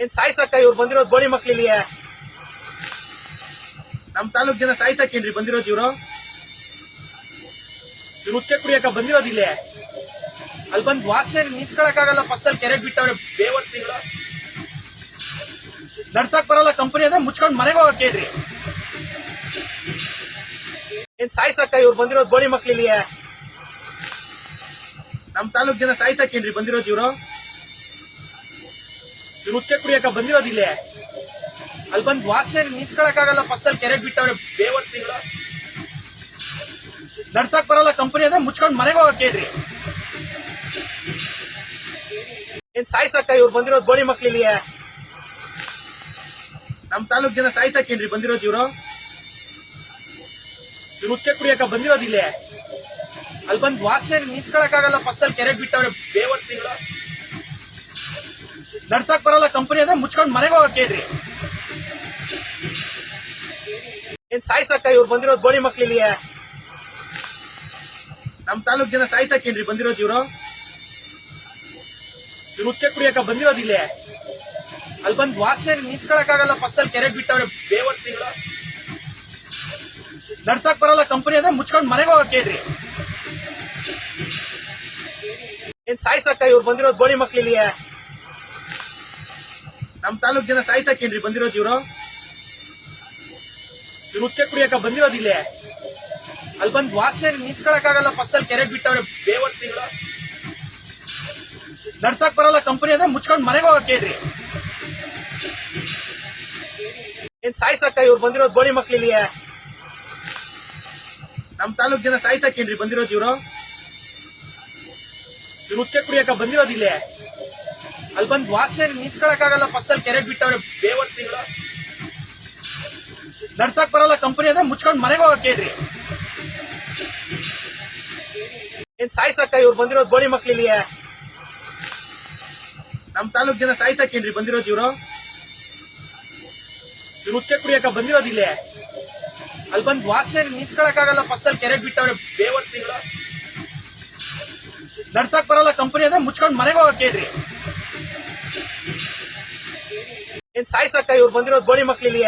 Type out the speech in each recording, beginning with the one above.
ಏನ್ ಸಾಯ್ಸಕ್ಕ ಇವ್ರು ಬಂದಿರೋದು ಗೋಳಿ ಮಕ್ಳಿಲ್ಲಿ ನಮ್ ತಾಲೂಕ್ ಜನ ಸಾಯ್ಸಕ್ಕೇನ್ರಿ ಬಂದಿರೋದು ಇವ್ರು? ಇವ್ರು ಉಚ್ಚೆ ಕುಡಿಯಕ ಬಂದಿರೋದು ಇಲ್ಲಿ. ಅಲ್ಲಿ ಬಂದ್ ವಾಸನೆ ನಿಂತ್ಕೊಳಕ್ಕಾಗಲ್ಲ ಪಕ್ಕದಲ್ಲಿ ಕೆರೆಗೆ ಬಿಟ್ಟವ್ರೆ ಬೇವರ್ಸಿಗಳು. ನಡ್ಸಕ್ ಬರಲ್ಲ, ಕಂಪನಿ ಅಂದ್ರೆ ಮುಚ್ಕೊಂಡ್ ಮನೆಗೆ ಹೋಗಕ್ ಹೇಳ್ರಿ. ಏನ್ ಸಾಯ್ಸಕ್ಕ ಇವ್ರು ಬಂದಿರೋದು ಗೋಳಿ ಮಕ್ಳಿಲ್ಲಿ ನಮ್ ತಾಲೂಕ್ ಜನ ಸಾಯ್ಸಕ್ಕೇನ್ರಿ ಬಂದಿರೋದು ಇವ್ರು? ಉಚ್ಚ ಕುಡಿಯಕ ಬಂದಿರೋದಿಲ್ಲ. ಅಲ್ಲಿ ಬಂದ್ ವಾಸನೆ ನಿಂತ್ಕೊಳಕ್ಕಾಗಲ್ಲ, ಪಕ್ಕದಲ್ಲಿ ಕೆರೆಗೆ ಬಿಟ್ಟವ್ರೆ ಬೇವರ್ಸಿಗಳು ನಡ್ಸಕ್ ಬರಲ್ಲ ಕಂಪನಿ ಅಂದ್ರೆ ಮುಚ್ಕೊಂಡ್ ಮನೆಗೆ ಹೋಗಕ್ ಹೇಳ್ರಿ. ಏನ್ ಸಾಯ್ಸಕ್ಕ ಇವ್ರು ಬಂದಿರೋದು ಗೋಳಿ ಮಕ್ಳಿಲ್ಲಿ ನಮ್ ತಾಲೂಕ್ ಜನ ಸಾಯ್ಸಕ್ಕೇನ್ರಿ ಬಂದಿರೋದು ಇವ್ರು? ಉಚ್ಚ ಕುಡಿಯಕ ಬಂದಿರೋದಿಲ್ಲ? ಅಲ್ಲಿ ಬಂದ್ ವಾಸನೆ ನಿಂತ್ಕೊಳಕ್ಕಾಗಲ್ಲ, ಪಕ್ಕದಲ್ಲಿ ಕೆರೆಗೆ ಬಿಟ್ಟವ್ರೆ ಬೇವರ್ಸಿಗಳು ನಡ್ಸಕ್ ಬರಲ್ಲ ಕಂಪನಿ ಅಂದ್ರೆ ಮುಚ್ಕೊಂಡು ಮನೆಗೆ ಹೋಗಕ್ಕೆ ಹೇಳ್ರಿ. ಏನ್ ಸಾಯ್ಸಕ್ಕ ಇವ್ರು ಬಂದಿರೋದು ಗೋಳಿ ಮಕ್ಳಿಲ್ಲಿ ನಮ್ ತಾಲೂಕ್ ಜನ ಸಾಯ್ಸಕ್ಕೇನ್ರಿ ಬಂದಿರೋದು ಇವ್ರು? ಇವ್ರು ಉಚ್ಚ ಕುಡಿಯಕ ಬಂದಿರೋದು ಇಲ್ಲಿ? ಅಲ್ಲಿ ಬಂದ್ ವಾಸನೆ ನಿಂತ್ಕೊಳಕ್ಕಾಗಲ್ಲ ಪಕ್ಕದಲ್ಲಿ ಕೆರೆಗೆ ಬಿಟ್ಟವ್ರೆ ಬೇವರ್ಸಿಗಳು ನಡ್ಸಕ್ ಬರಲ್ಲ ಕಂಪನಿ ಅಂದ್ರೆ ಮುಚ್ಕೊಂಡು ಮನೆಗೆ ಹೋಗಕ್ಕೆ ಕೇಳ್ರಿ. ಏನ್ ಸಾಯ್ಸಕ್ಕ ಇವ್ರು ಬಂದಿರೋದು ಗೋಳಿ ಮಕ್ಳಿಲ್ಲಿ ನಮ್ ತಾಲೂಕ್ ಜನ ಸಾಯ್ಸಾಕೇನ್ರಿ ಬಂದಿರೋದು ಇವರು? ಇವ್ರು ಉಚ್ಚೆ ಕುಡಿಯಕ ಬಂದಿರೋದು ಇಲ್ಲಿ. ಅಲ್ಲಿ ಬಂದ್ ವಾಸನೆ ನಿಂತ್ಕೊಳಕ್ಕಾಗಲ್ಲ ಪಕ್ಕದಲ್ಲಿ ಕೆರೆಗೆ ಬಿಟ್ಟವ್ರೆ ಬೇವರ್ಸಿಗಳು. ನಡ್ಸಕ್ ಬರಲ್ಲ ಕಂಪನಿ ಅಂದ್ರೆ ಮುಚ್ಕೊಂಡ್ ಮನೆಗೆ ಹೋಗಕ್ ಹೇಳ್ರಿ. ಏನ್ ಸಾಯ್ಸಾಕ ಇವ್ರು ಬಂದಿರೋದು ಗೋಳಿ ಮಕ್ಳಿಲ್ಲಿ? ನಮ್ ತಾಲೂಕ್ ಜನ ಸಾಯ್ಸಾಕೇನ್ರಿ ಬಂದಿರೋದು ಇವರು? ಇವ್ರು ಉಚ್ಚೆ ಕುಡಿಯಕ ಬಂದಿರೋದಿಲ್ಲೇ ಅಲ್ಲಿ ಬಂದ್ ವಾಸನೆ ನಿಂತ್ಕೊಳಕ್ಕಾಗಲ್ಲ, ಪಕ್ಕದಲ್ಲಿ ಕೆರೆಗೆ ಬಿಟ್ಟವ್ರೆ ಬೇವರ್ಸಿಗಳು ನಡ್ಸಕ್ ಬರಲ್ಲ ಕಂಪನಿ ಅಂದ್ರೆ ಮುಚ್ಕೊಂಡು ಮನೆಗೆ ಹೋಗಕ್ ಕೇಳ್ರಿ. ಏನ್ ಸಾಯ್ಸಕ್ಕ ಇವ್ರು ಬಂದಿರೋದು ಗೋಳಿ ಮಕ್ಳಿಲ್ಲಿ ನಮ್ ತಾಲೂಕ್ ಜನ ಸಾಯ್ಸಕ್ಕೇನ್ರಿ ಬಂದಿರೋದು ಇವ್ರು? ಇವ್ರು ಉಚ್ಚ ಕುಡಿಯಕ ಬಂದಿರೋದು ಇಲ್ಲಿ? ಅಲ್ಲಿ ಬಂದ್ ವಾಸನೆ ನಿಂತ್ಕೊಳಕ್ಕಾಗಲ್ಲ, ಪಕ್ಕದಲ್ಲಿ ಕೆರೆಗೆ ಬಿಟ್ಟವ್ರೆ ಬೇವರ್ಸಿಗಳು ನಡ್ಸಕ್ ಬರಲ್ಲ ಕಂಪನಿ ಅಂದ್ರೆ ಮುಚ್ಕೊಂಡು ಮನೆಗೆ ಹೋಗಕ್ ಹೇಳ್ರಿ ಏನ್ ಸಾಯ್ಸಕ್ಕ, ಇವ್ರು ಬಂದಿರೋದು ಗೋಳಿ ಮಕ್ಳಿಲ್ಲಿ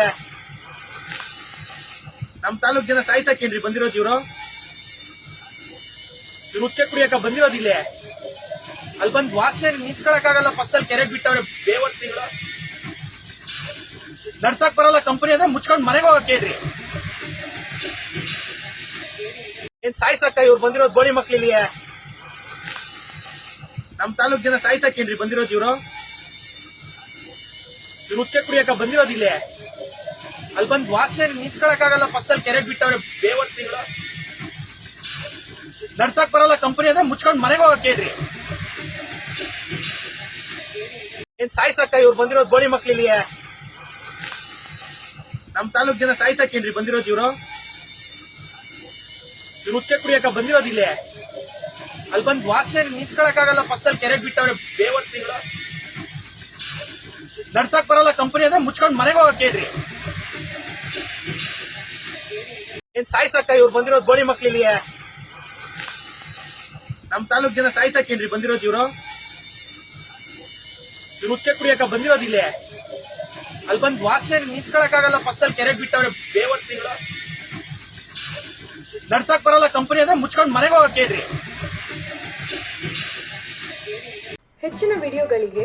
ನಮ್ ತಾಲೂಕ್ ಜನ ಸಾಯ್ಸಕ್ಕೇನ್ರಿ ಬಂದಿರೋದು ಇವ್ರು? ಇವ್ರು ಉಚ್ಚ ಕುಡಿಯಕ ಬಂದಿರೋದಿಲ್ಲ ಅಲ್ಲಿ ಬಂದ್ ವಾಸನೆ ನಿಂತ್ಕೊಳಕ್ಕಾಗಲ್ಲ ಪಕ್ಕದಲ್ಲಿ ಕೆರೆಗೆ ಬಿಟ್ಟವ್ರೆ ಬೇವರ್ಸಿಗಳು. ನಡ್ಸಕ್ ಬರಲ್ಲ ಕಂಪನಿ ಅಂದ್ರೆ ಮುಚ್ಕೊಂಡ್ ಮನೆಗೆ ಹೋಗಕ್ ಹೇಳ್ರಿ. ಏನ್ ಸಾಯ್ಸಕ್ಕ, ಇವ್ರು ಬಂದಿರೋದು ಗೋಳಿ ಮಕ್ಳಿಲ್ಲಿ ನಮ್ ತಾಲೂಕ್ ಜನ ಸಾಯ್ಸಕ್ಕೇನ್ರಿ ಬಂದಿರೋದು ಇವ್ರು? ಉಚ್ಚ ಕುಡಿಯಕ ಬಂದಿರೋದಿಲ್ಲೇ ಅಲ್ಲಿ ಬಂದ್ ವಾಸನೆ ನಿಂತ್ಕೊಳಕ್ಕಾಗಲ್ಲ, ಪಕ್ಕದಲ್ಲಿ ಕೆರೆಗೆ ಬಿಟ್ಟವ್ರೆ ಬೇವರ್ಸಿಗಳು ನಡ್ಸಕ್ ಬರಲ್ಲ ಕಂಪನಿ ಅಂದ್ರೆ ಮುಚ್ಕೊಂಡ್ ಮನೆಗೆ ಹೋಗಕ್ ಹೇಳ್ರಿ ಏನ್ ಸಾಯ್ಸಕ್ಕ ಇವ್ರು ಬಂದಿರೋದು ಗೋಳಿ ಮಕ್ಳಿಲ್ಲಿ ನಮ್ ತಾಲೂಕ್ ಜನ ಸಾಯ್ಸಕ್ಕೇನ್ರಿ ಬಂದಿರೋದು ಇವರು? ಉಚ್ಚ ಕುಡಿಯಕ ಬಂದಿರೋದಿಲ್ಲೇ ಅಲ್ಲಿ ಬಂದ್ ವಾಸನೆ ನಿಂತ್ಕೊಳಕ್ಕಾಗಲ್ಲ, ಪಕ್ಕದಲ್ಲಿ ಕೆರೆಗೆ ಬಿಟ್ಟವ್ರೆ ಬೇವರ್ಸಿಗಳು ನಡ್ಸಕ್ ಬರಲ್ಲ ಕಂಪನಿ ಅಂದ್ರೆ ಮುಚ್ಕೊಂಡು ಮನೆಗೆ ಹೋಗಕ್ ಹೇಳ್ರಿ ಏನ್ ಸಾಯ್ಸಕ್ಕ ಇವ್ರು ಬಂದಿರೋದು ಗೋಳಿ ಮಕ್ಳಿಲ್ಲಿ? ನಮ್ ತಾಲೂಕ್ ಜನ ಸಾಯ್ಸಕ್ಕೇನ್ರಿ ಬಂದಿರೋದು ಇವ್ರು? ಇವ್ರು ಉಚ್ಚ ಕುಡಿಯಕ ಬಂದಿರೋದಿಲ್ಲ ಅಲ್ಲಿ ಬಂದ್ ವಾಸನೆ ನಿಂತ್ಕೊಳಕ್ಕಾಗಲ್ಲ ಪಕ್ಕದಲ್ಲಿ ಕೆರೆಗೆ ಬಿಟ್ಟವ್ರೆ ಬೇವರ್ಸಿಗಳು ನಡ್ಸಕ್ ಬರಲ್ಲ ಕಂಪನಿ ಅಂದ್ರೆ ಮುಚ್ಕೊಂಡು ಮನೆಗೆ ಹೋಗಕ್ ಹೇಳ್ರಿ ಹೆಚ್ಚಿನ ವಿಡಿಯೋಗಳಿಗೆ